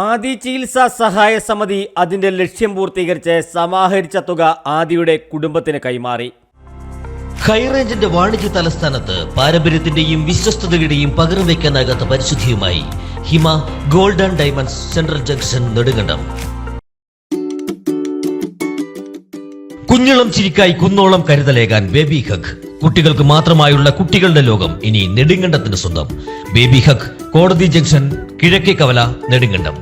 ആദി ചികിത്സാ സഹായ സമിതി അതിന്റെ ലക്ഷ്യം പൂർത്തീകരിച്ച് സമാഹരിച്ച തുക ആദിയുടെ കുടുംബത്തിന് കൈമാറി. ഹൈറേഞ്ചിന്റെ വാണിജ്യ തലസ്ഥാനത്ത് പാരമ്പര്യത്തിന്റെയും വിശ്വസ്തതയുടെയും പകരം വയ്ക്കാനാകാത്ത പരിശുദ്ധിയുമായി Hima golden diamonds central junction Nedumkandam. കുഞ്ഞിളം ചിരിക്കായി കുന്നോളം കരുതലേകാൻ ബേബി ഹഗ്. കുട്ടികൾക്ക് മാത്രമായുള്ള കുട്ടികളുടെ ലോകം ഇനി നെടുങ്കണ്ടത്തിന് സ്വന്തം. ബേബി ഹഗ് കോടതി ജംഗ്ഷൻ കിഴക്കേ കവല നെടുങ്കണ്ടം.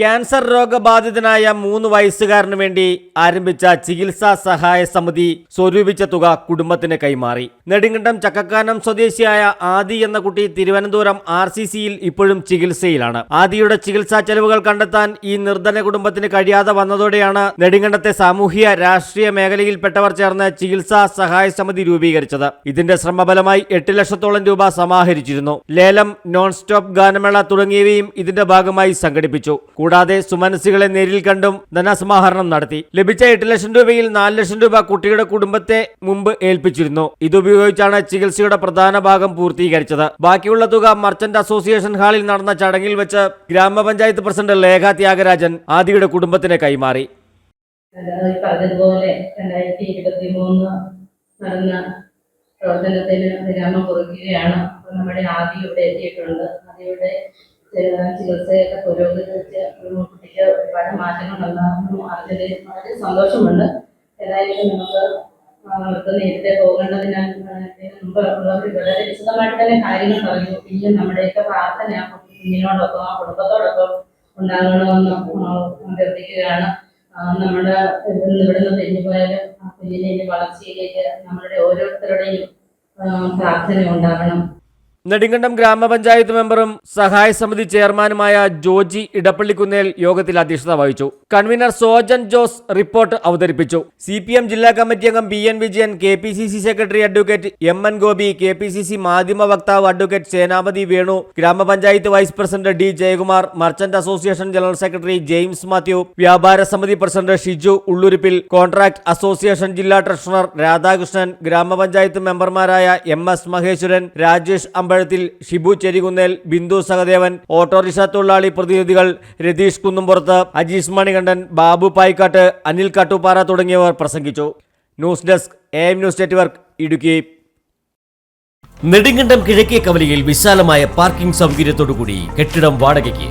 ക്യാൻസർ രോഗബാധിതനായ മൂന്ന് വയസ്സുകാരന് വേണ്ടി ആരംഭിച്ച ചികിത്സാ സഹായ സമിതി സ്വരൂപിച്ച തുക കുടുംബത്തിന് കൈമാറി. നെടുങ്കണ്ടം ചക്കക്കാനം സ്വദേശിയായ ആദി എന്ന കുട്ടി തിരുവനന്തപുരം ആർ സി സിയിൽ ഇപ്പോഴും ചികിത്സയിലാണ്. ആദിയുടെ ചികിത്സാ ചെലവുകൾ കണ്ടെത്താൻ ഈ നിർധന കുടുംബത്തിന് കഴിയാതെ വന്നതോടെയാണ് നെടുങ്കണ്ടത്തെ സാമൂഹ്യ രാഷ്ട്രീയ മേഖലയിൽപ്പെട്ടവർ ചേർന്ന് ചികിത്സാ സഹായ സമിതി രൂപീകരിച്ചത്. ഇതിന്റെ ശ്രമഫലമായി എട്ട് ലക്ഷത്തോളം രൂപ സമാഹരിച്ചിരുന്നു. ലേലം നോൺ സ്റ്റോപ്പ് ഗാനമേള തുടങ്ങിയവയും ഇതിന്റെ ഭാഗമായി സംഘടിപ്പിച്ചു. കൂടാതെ സുമനസികളെ നേരിൽ കണ്ടും ധനസമാഹരണം നടത്തി. ലഭിച്ച എട്ട് ലക്ഷം രൂപയിൽ നാല് ലക്ഷം രൂപ കുട്ടിയുടെ കുടുംബത്തെ മുമ്പ് ഏൽപ്പിച്ചിരുന്നു. ഇതുപയോഗിച്ചാണ് ചികിത്സയുടെ പ്രധാന ഭാഗം പൂർത്തീകരിച്ചത്. ബാക്കിയുള്ള തുക മർച്ചന്റ് അസോസിയേഷൻ ഹാളിൽ നടന്ന ചടങ്ങിൽ വെച്ച് ഗ്രാമപഞ്ചായത്ത് പ്രസിഡന്റ് ലേഖ ത്യാഗരാജൻ ആദിയുടെ കുടുംബത്തിന് കൈമാറി. നടന്ന പ്രവർത്തനത്തിന് വിരാമം കുറിക്കുകയാണ്. നമ്മുടെ ആദ്യം ഇവിടെ എത്തിയിട്ടുണ്ട്. ആദിയുടെ ചെ- ചികിത്സയൊക്കെ പുരോഗമിച്ച് കുട്ടിക്ക് ഒരുപാട് മാറ്റങ്ങൾ ഉണ്ടാകുന്നു അതിൽ വളരെ സന്തോഷമുണ്ട്. ഏതായാലും നമുക്ക് അവർക്ക് നേരത്തെ പോകേണ്ടതിനാൽ മുമ്പ് ഉള്ളവർ വളരെ വിശദമായിട്ട് തന്നെ കാര്യങ്ങൾ പറഞ്ഞു. ഇനിയും നമ്മുടെയൊക്കെ പ്രാർത്ഥന ആ കുഞ്ഞിനോടൊപ്പം ആ കുടുംബത്തോടൊപ്പം ഉണ്ടാകണമെന്ന് അഭ്യർത്ഥിക്കുകയാണ്. നമ്മുടെ ഇവിടുന്ന് ഇവിടുന്ന് തെഞ്ഞുപോയാലും ആ കുഞ്ഞിനെ ഇനി വളർച്ചയിലേക്ക് നമ്മളുടെ ഓരോരുത്തരുടെയും പ്രാർത്ഥന ഉണ്ടാകണം. നെടുങ്കണ്ടം ഗ്രാമപഞ്ചായത്ത് മെമ്പറും സഹായ സമിതി ചെയർമാനുമായ ജോജി ഇടപ്പള്ളിക്കുന്നേൽ യോഗത്തിൽ അധ്യക്ഷത വഹിച്ചു. കൺവീനർ സോജൻ ജോസ് റിപ്പോർട്ട് അവതരിപ്പിച്ചു. സി പി എം ജില്ലാ കമ്മിറ്റി അംഗം B N Vijayan K P C C secretary advocate M N Gopi K P C C മാധ്യമ വക്താവ് അഡ്വക്കേറ്റ് സേനാപതി വേണു ഗ്രാമപഞ്ചായത്ത് vice president D Jayakumar merchant association general secretary James Mathew വ്യാപാര സമിതി president Shiju Ullurippil contract association ജില്ലാ treasurer Radhakrishnan ഗ്രാമപഞ്ചായത്ത് മെമ്പർമാരായ M S Maheshwaran Rajesh Ambazhathil Shibu Cherikunnel Bindu Sahadevan auto rickshaw തൊഴിലാളി പ്രതിനിധികൾ രതീഷ് കുന്നുംപുറത്ത് അജീഷ് മണികണ്ഠൻ ബാബു പായിക്കാട്ട് അനിൽ കട്ടുപാറ തുടങ്ങിയവർ പ്രസംഗിച്ചു. News desk A M news network Idukki. Nedumkandam കിഴക്കേ കവലയിൽ വിശാലമായ പാർക്കിംഗ് സൗകര്യത്തോടുകൂടി കെട്ടിടം വാടകയ്ക്ക്.